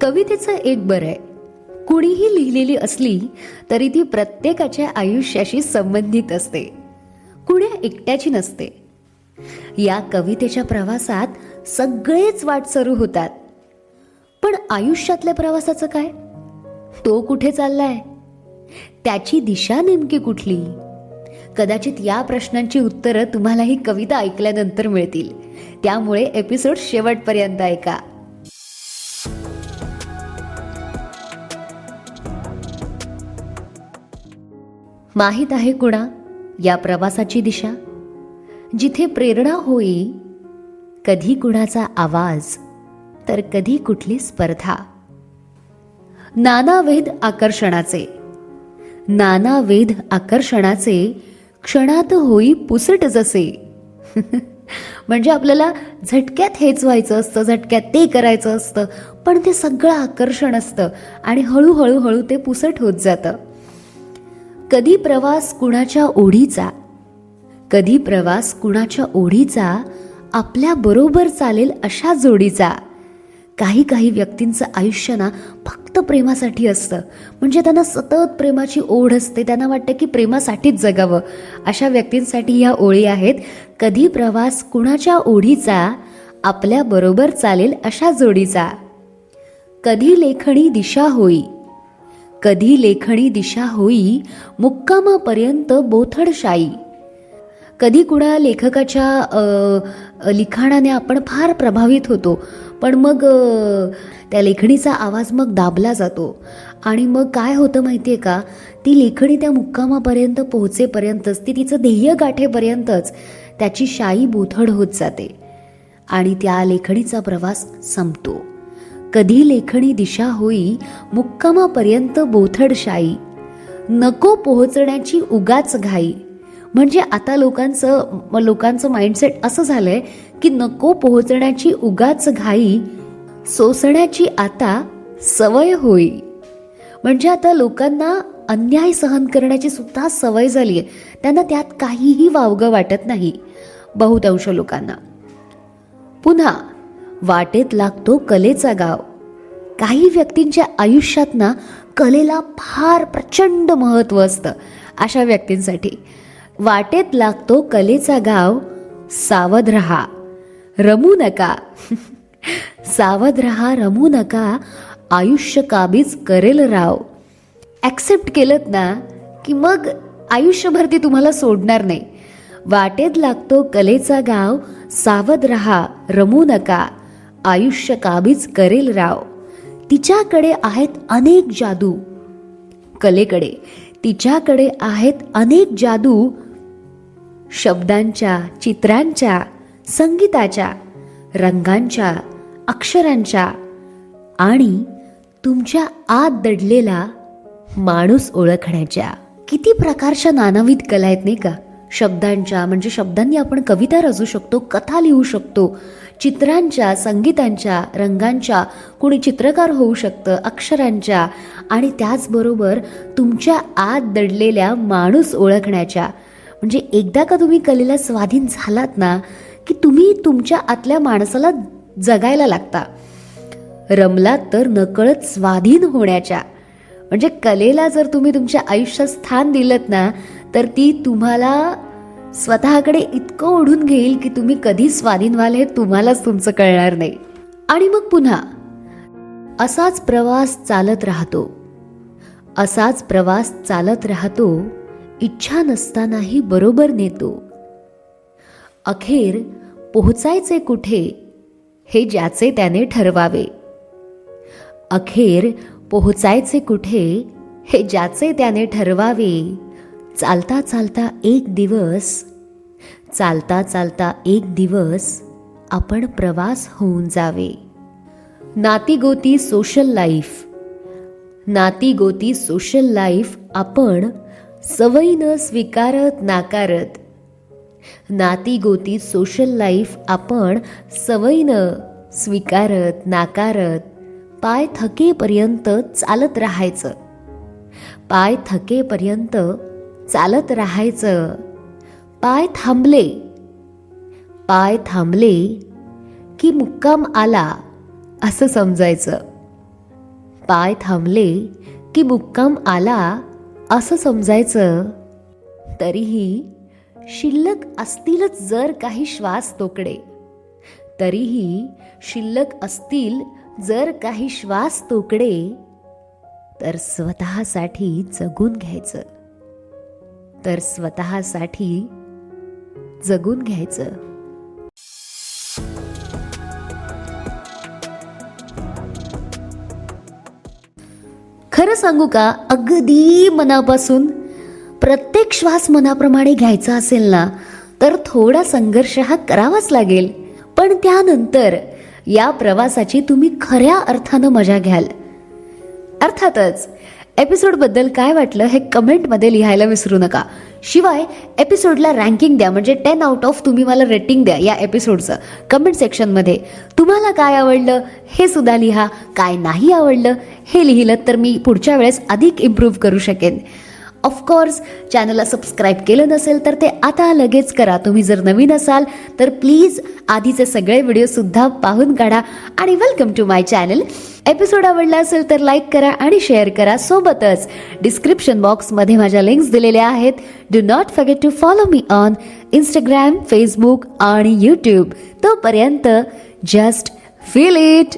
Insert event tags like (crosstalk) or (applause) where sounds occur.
कवितेचं एक बरं आहे. कुणीही लिहिलेली असली तरी ती प्रत्येकाच्या आयुष्याशी संबंधित असते. कुण्या एकट्याची नसते. या कवितेच्या प्रवासात सगळेच वाट सुरू होतात. पण आयुष्यातल्या प्रवासाचं काय? तो कुठे चाललाय? त्याची दिशा नेमकी कुठली? कदाचित या प्रश्नांची उत्तरं तुम्हाला ही कविता ऐकल्यानंतर मिळतील. त्यामुळे एपिसोड शेवटपर्यंत ऐका. माहीत आहे कुणा? या प्रवासाची दिशा? जिथे प्रेरणा होई कधी कुणाचा आवाज तर कधी कुठली स्पर्धा. नानावेद आकर्षणाचे. नानावेद आकर्षणाचे क्षणात होई पुसट जसे. (laughs) म्हणजे आपल्याला झटक्यात हेच व्हायचं असतं झटक्यात ते करायचं असतं पण ते सगळं आकर्षण असतं आणि हळूहळू हळू ते पुसट होत जातं. कधी प्रवास कुणाच्या ओढीचा? कधी प्रवास कुणाच्या ओढीचा? आपल्या बरोबर चालेल अशा जोडीचा. काही काही व्यक्तींचं आयुष्य ना फक्त प्रेमासाठी असतं. म्हणजे त्यांना सतत प्रेमाची ओढ असते. त्यांना वाटतं की प्रेमासाठीच जगावं. अशा व्यक्तींसाठी या ओळी आहेत. कधी प्रवास कुणाच्या ओढीचा? आपल्या बरोबर चालेल अशा जोडीचा. कधी लेखणी दिशा होई? कधी लेखणी दिशा होई मुक्कामापर्यंत बोथडशाई. कधी कुणा लेखकाच्या लिखाणाने आपण फार प्रभावित होतो पण मग त्या लेखणीचा आवाज मग दाबला जातो. आणि मग काय होतं माहिती आहे का? ती लेखणी त्या मुक्कामापर्यंत पोहोचेपर्यंतच ती तिचं ध्येय गाठेपर्यंतच त्याची शाई बोथड होत जाते. आणि त्या लेखणीचा प्रवास संपतो. कधी लेखणी दिशा होई मुक्कामापर्यंत बोथडशाई नको पोहोचण्याची उगाच घाई. म्हणजे आता लोकांचं लोकांचं माइंडसेट असं झालंय की नको पोहोचण्याची उगाच घाई सोसण्याची आता सवय होई. म्हणजे आता लोकांना अन्याय सहन करण्याची सुद्धा सवय झाली आहे त्यांना त्यात काहीही वावगं वाटत नाही बहुतांश लोकांना. पुन्हा वाटेत लागतो कलेचा गाव. काही व्यक्तींच्या आयुष्यात ना कलेला फार प्रचंड महत्त्व असतं अशा व्यक्तींसाठी. वाटेत लागतो कलेचा गाव सावध रहा. रमू नका. (laughs) सावध रहा रमू नका. आयुष्य काबीज करेल राव. ॲक्सेप्ट केलं ना की मग आयुष्यभर ती तुम्हाला सोडणार नाही. वाटेत लागतो कलेचा गाव सावध रहा रमू नका. आयुष्य काबीज करेल राव. तिच्याकडे आहेत अनेक जादू. कलेकडे तिच्याकडे आहेत अनेक जादू. शब्दांच्या चित्रांच्या संगीताच्या रंगांच्या अक्षरांच्या आणि तुमच्या आत दडलेला माणूस ओळखण्याच्या. किती प्रकारच्या नानाविध कला आहेत नाही का? शब्दांच्या म्हणजे शब्दांनी आपण कविता रचू शकतो कथा लिहू शकतो चित्रांच्या संगीतांच्या रंगांच्या कुणी चित्रकार होऊ शकतं अक्षरांच्या आणि त्याचबरोबर तुमच्या आत दडलेल्या माणूस ओळखण्याच्या. म्हणजे एकदा का तुम्ही कलेला स्वाधीन झालात ना की तुम्ही तुमच्या आतल्या माणसाला जगायला लागता? रमलात तर नकळत स्वाधीन होण्याच्या. म्हणजे कलेला जर तुम्ही तुमच्या आयुष्यात स्थान दिलं ना तर ती तुम्हाला स्वतःकडे इतकं ओढून घेईल की तुम्ही कधी स्वाधीन व्हाल हे तुम्हालाच तुमचं कळणार नाही. आणि मग पुन्हा असाच प्रवास चालत राहतो. असाच प्रवास चालत राहतो इच्छा नसतानाही बरोबर नेतो. अखेर पोहोचायचे कुठे हे ज्याचे त्याने ठरवावे. अखेर पोहोचायचे कुठे हे ज्याचे त्याने ठरवावे चालता चालता एक दिवस चालता चालता एक दिवस आपण प्रवास होऊन जावे. नातीगोती सोशल लाईफ नातीगोती सोशल लाईफ आपण सवयीनं स्वीकारत नाकारत. नातीगोती सोशल लाईफ आपण सवयीनं स्वीकारत नाकारत पाय थकेपर्यंत चालत राहायचं. पाय थकेपर्यंत चालत राहायचं. पाय थांबले. पाय थांबले की मुक्काम आला असं समजायचं. पाय थांबले की मुक्काम आला असं समजायचं. तरीही शिल्लक असतीलच जर काही श्वास तोकडे. तरीही शिल्लक असतील जर काही श्वास तोकडे तर स्वतःसाठी जगून घ्यायचं. तर स्वतःसाठी जगून घ्यायचं. खरं सांगू का अगदी मनापासून? प्रत्येक श्वास मनाप्रमाणे घ्यायचा असेल ना तर थोडा संघर्ष हा करावाच लागेल. पण त्यानंतर या प्रवासाची तुम्ही खऱ्या अर्थानं मजा घ्याल. अर्थातच एपिसोडबद्दल काय वाटलं हे कमेंटमध्ये लिहायला विसरू नका. शिवाय एपिसोडला रँकिंग द्या म्हणजे टेन आउट ऑफ तुम्ही मला रेटिंग द्या या एपिसोडचं. कमेंट सेक्शनमध्ये तुम्हाला काय आवडलं हे सुद्धा लिहा. काय नाही आवडलं हे लिहिलं तर मी पुढच्या वेळेस अधिक इम्प्रूव्ह करू शकेन. ऑफकोर्स चॅनलला सबस्क्राईब केलं नसेल तर ते आता लगेच करा. तुम्ही जर नवीन असाल तर प्लीज आधीचे सगळे व्हिडिओसुद्धा पाहून काढा. आणि welcome to my channel episode आवडला असेल तर लाईक करा आणि शेअर करा. सोबतच डिस्क्रिप्शन बॉक्समध्ये माझ्या लिंक्स दिलेल्या आहेत. Do not forget to follow me on Instagram Facebook आणि यूट्यूब तोपर्यंत जस्ट फील इट